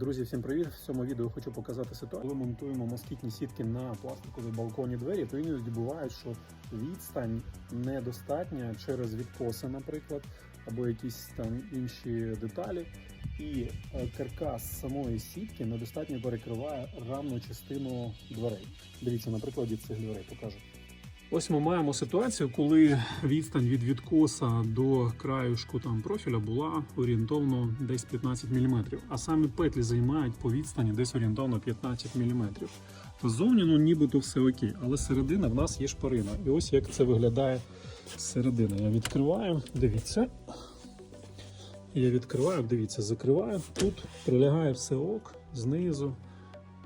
Друзі, всім привіт! В цьому відео хочу показати ситуацію. Коли монтуємо москітні сітки на пластикові балконі двері, то іноді буває, що відстань недостатня через відкоси, наприклад, або якісь там інші деталі. І е, каркас самої сітки недостатньо перекриває рамну частину дверей. Дивіться, на прикладі цих дверей покажу. Ось ми маємо ситуацію, коли відстань від відкоса до краюшку там профіля була орієнтовно десь 15 мм, а самі петлі займають по відстані десь орієнтовно 15 мм. Ззовні ну нібито все окей, але середина в нас є шпарина. І ось як це виглядає зсередини. Я відкриваю, дивіться. Я відкриваю, дивіться, закриваю. Тут прилягає все ок, знизу,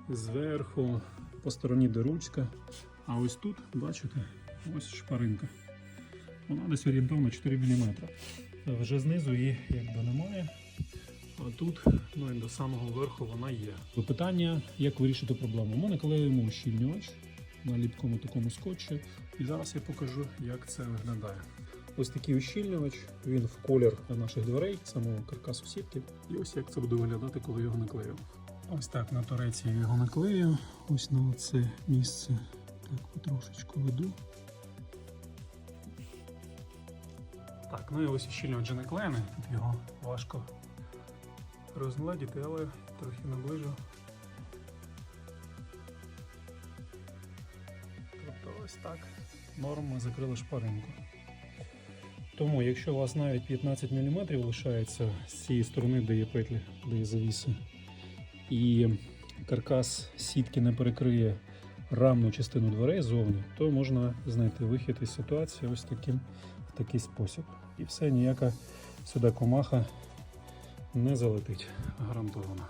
зверху, по стороні де ручка. А ось тут, бачите, ось шпаринка. Вона десь орієнтовно 4 мм. Вже знизу її якби немає. А тут, ну і до самого верху вона є. Питання, як вирішити проблему. Ми наклеюємо ущільнювач на ліпкому такому скотчі. І зараз я покажу, як це виглядає. Ось такий ущільнювач, він в колір наших дверей, самого каркасу сітки. І ось як це буде виглядати, коли його наклею. Ось так на туреці я його наклею. Ось на це місце веду. Так, ну і ось ущільнювач вже наклеєний. Тут його важко розгладіти, але трохи наближу. Тобто ось так. Норм ми закрили шпаринку. Тому, якщо у вас навіть 15 мм лишається з цієї сторони, де є петлі, де є завіси, і каркас сітки не перекриє рамну частину дверей зовні, то можна знайти вихід із ситуації ось таким в такий спосіб. І все, ніяка сюди комаха не залетить гарантовано.